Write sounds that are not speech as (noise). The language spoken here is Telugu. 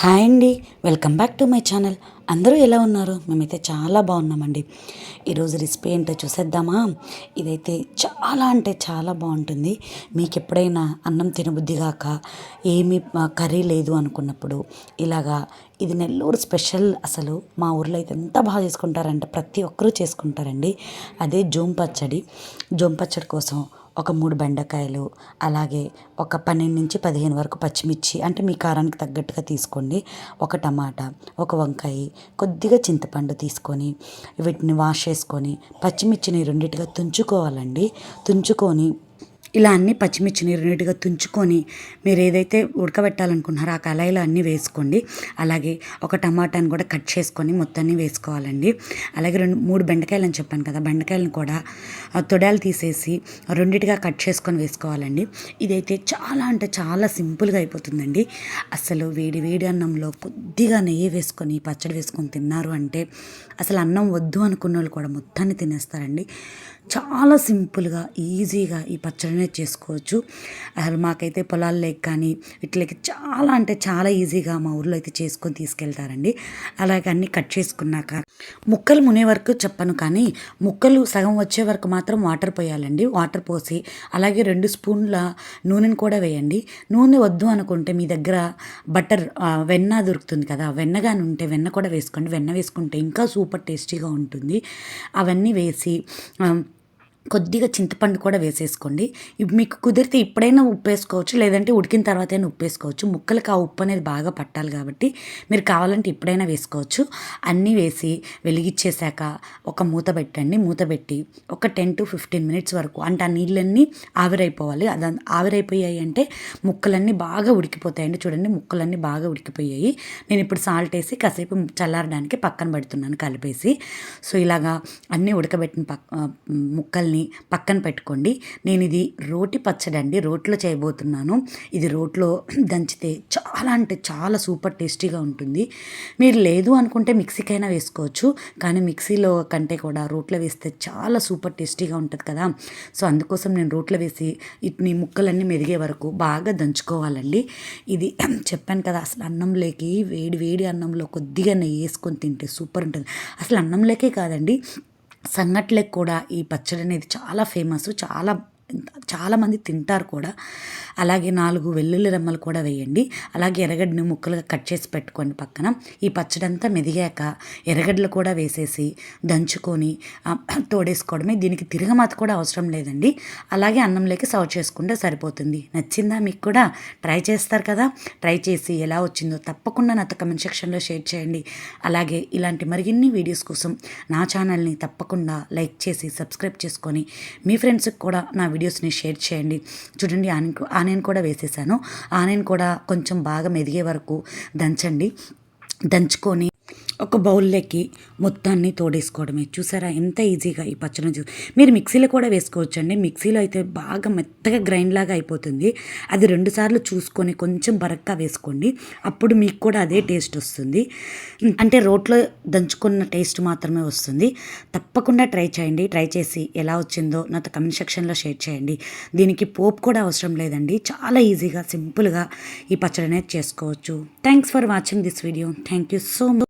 హాయ్ అండి. Welcome back to my channel. అందరూ ఎలా ఉన్నారు? మేమైతే చాలా బాగున్నామండి. ఈరోజు రెసిపీ ఏంటో చూసేద్దామా? ఇదైతే చాలా అంటే చాలా బాగుంటుంది. మీకు ఎప్పుడైనా అన్నం తినబుద్ధి కాక ఏమి కర్రీ లేదు అనుకున్నప్పుడు ఇలాగా ఇది నెల్లూరు స్పెషల్ అసలు. మా ఊర్లో అయితే ఎంత బాగా చేసుకుంటారంటే ప్రతి ఒక్కరూ చేసుకుంటారండి. అదే జోం పచ్చడి. జోం పచ్చడి కోసం ఒక మూడు బెండకాయలు అలాగే ఒక పన్నెండు నుంచి పదిహేను వరకు పచ్చిమిర్చి అంటే మీ కారానికి తగ్గట్టుగా తీసుకోండి. ఒక టమాటా ఒక వంకాయ కొద్దిగా చింతపండు తీసుకొని వీటిని వాష్ చేసుకొని పచ్చిమిర్చిని రెండిటిగా తుంచుకోవాలండి. తుంచుకొని ఇలా అన్ని పచ్చిమిర్చిని రెండింటిగా తుంచుకొని మీరు ఏదైతే ఉడకబెట్టాలనుకుంటున్నారో ఆ కళాయిలో అన్నీ వేసుకోండి. అలాగే ఒక టమాటాని కూడా కట్ చేసుకొని మొత్తాన్ని వేసుకోవాలండి. అలాగే రెండు మూడు బెండకాయలు అని చెప్పాను కదా బెండకాయలను కూడా తొడాలు తీసేసి రెండిటిగా కట్ చేసుకొని వేసుకోవాలండి. ఇదైతే చాలా అంటే చాలా సింపుల్గా అయిపోతుందండి. అసలు వేడి వేడి అన్నంలో కొద్దిగా నెయ్యి వేసుకొని పచ్చడి వేసుకొని తిన్నారు అంటే అసలు అన్నం వద్దు అనుకున్న వాళ్ళు కూడా మొత్తాన్ని తినేస్తారండి. చాలా సింపుల్గా ఈజీగా ఈ పచ్చడి చేసుకోవచ్చు. అసలు మాకైతే పొలాలు లేక కానీ ఇట్లకి చాలా అంటే చాలా ఈజీగా మా ఊర్లో అయితే చేసుకొని తీసుకెళ్తారండి. అలాగే అన్నీ కట్ చేసుకున్నాక ముక్కలు మునే వరకు చెప్పను కానీ ముక్కలు సగం వచ్చే వరకు మాత్రం వాటర్ పోయాలండి. వాటర్ పోసి అలాగే రెండు స్పూన్ల నూనెను కూడా వేయండి. నూనె వద్దు అనుకుంటే మీ దగ్గర బటర్ వెన్న దొరుకుతుంది కదా వెన్నగాని ఉంటే వెన్న కూడా వేసుకోండి. వెన్న వేసుకుంటే ఇంకా సూపర్ టేస్టీగా ఉంటుంది. అవన్నీ వేసి కొద్దిగా చింతపండు కూడా వేసేసుకోండి. మీకు కుదిరితే ఇప్పుడైనా ఉప్పు వేసుకోవచ్చు లేదంటే ఉడికిన తర్వాత అయినా ఉప్పు వేసుకోవచ్చు. ముక్కలకు ఆ ఉప్పు అనేది బాగా పట్టాలి కాబట్టి మీరు కావాలంటే ఇప్పుడైనా వేసుకోవచ్చు. అన్నీ వేసి వెలిగిచ్చేసాక ఒక మూత పెట్టండి. మూత పెట్టి ఒక టెన్ టు ఫిఫ్టీన్ మినిట్స్ వరకు అంటే ఆ నీళ్ళన్నీ ఆవిరైపోవాలి. అది ఆవిరైపోయాయి అంటే ముక్కలన్నీ బాగా ఉడికిపోతాయండి. చూడండి ముక్కలన్నీ బాగా ఉడికిపోయాయి. నేను ఇప్పుడు సాల్ట్ వేసి కాసేపు చల్లారడానికి పక్కన పెడుతున్నాను కలిపేసి. సో ఇలాగా అన్నీ ఉడకబెట్టిన పక్క ముక్కల్ని ముక్కల్ని పక్కన పెట్టుకోండి. నేను ఇది రోటి పచ్చడి అండి. రోట్లో చేయబోతున్నాను. ఇది రోట్లో (clears throat) దంచితే చాలా అంటే చాలా సూపర్ టేస్టీగా ఉంటుంది. మీరు లేదు అనుకుంటే మిక్సీకైనా వేసుకోవచ్చు. కానీ మిక్సీలో కంటే కూడా రోట్లో వేస్తే చాలా సూపర్ టేస్టీగా ఉంటుంది కదా. సో అందుకోసం నేను రోట్లో వేసి ఇట్ని ముక్కలన్నీ మెదిగే వరకు బాగా దంచుకోవాలండి. ఇది (clears throat) చెప్పాను కదా అసలు అన్నంలోకి వేడి వేడి అన్నంలో కొద్దిగా నెయ్యి వేసుకొని తింటే సూపర్ ఉంటుంది. అసలు అన్నంలోకే కాదండి సంగట్లకు కూడా ఈ పచ్చడి అనేది చాలా ఫేమస్. చాలా చాలామంది తింటారు కూడా. అలాగే నాలుగు వెల్లుల్లి రెమ్మలు కూడా వేయండి. అలాగే ఎర్రగడ్డని ముక్కలుగా కట్ చేసి పెట్టుకోండి పక్కన. ఈ పచ్చడంతా మెదిగాక ఎర్రగడ్డలు కూడా వేసేసి దంచుకొని తోడేసుకోవడమే. దీనికి తిరగమాత కూడా అవసరం లేదండి. అలాగే అన్నంలోకి సర్వ్ చేసుకుంటే సరిపోతుంది. నచ్చిందా మీకు కూడా ట్రై చేస్తారు కదా. ట్రై చేసి ఎలా వచ్చిందో తప్పకుండా నాతో కమెంట్ సెక్షన్లో షేర్ చేయండి. అలాగే ఇలాంటి మరిన్ని వీడియోస్ కోసం నా ఛానల్ని తప్పకుండా లైక్ చేసి సబ్స్క్రైబ్ చేసుకొని మీ ఫ్రెండ్స్కి కూడా నా వీడియోస్ని షేర్ చేయండి. చూడండి ఆనియన్ ఆనియన్ కూడా వేసేసాను. ఆనియన్ కూడా కొంచెం బాగా మెదిగే వరకు దంచండి. దంచుకొని ఒక బౌల్లోకి మొత్తాన్ని తోడేసుకోవడమే. చూసారా? ఎంత ఈజీగా ఈ పచ్చడి చూ మీరు మిక్సీలో కూడా వేసుకోవచ్చండి. మిక్సీలో అయితే బాగా మెత్తగా గ్రైండ్ లాగా అయిపోతుంది. అది రెండుసార్లు చూసుకొని కొంచెం బరక్గా వేసుకోండి. అప్పుడు మీకు కూడా అదే టేస్ట్ వస్తుంది. అంటే రోట్లో దంచుకున్న టేస్ట్ మాత్రమే వస్తుంది. తప్పకుండా ట్రై చేయండి. ట్రై చేసి ఎలా వచ్చిందో నాతో కమెంట్ సెక్షన్లో షేర్ చేయండి. దీనికి పోపు కూడా అవసరం లేదండి. చాలా ఈజీగా సింపుల్గా ఈ పచ్చడి అనేది చేసుకోవచ్చు. Thanks for watching this video. Thank you so much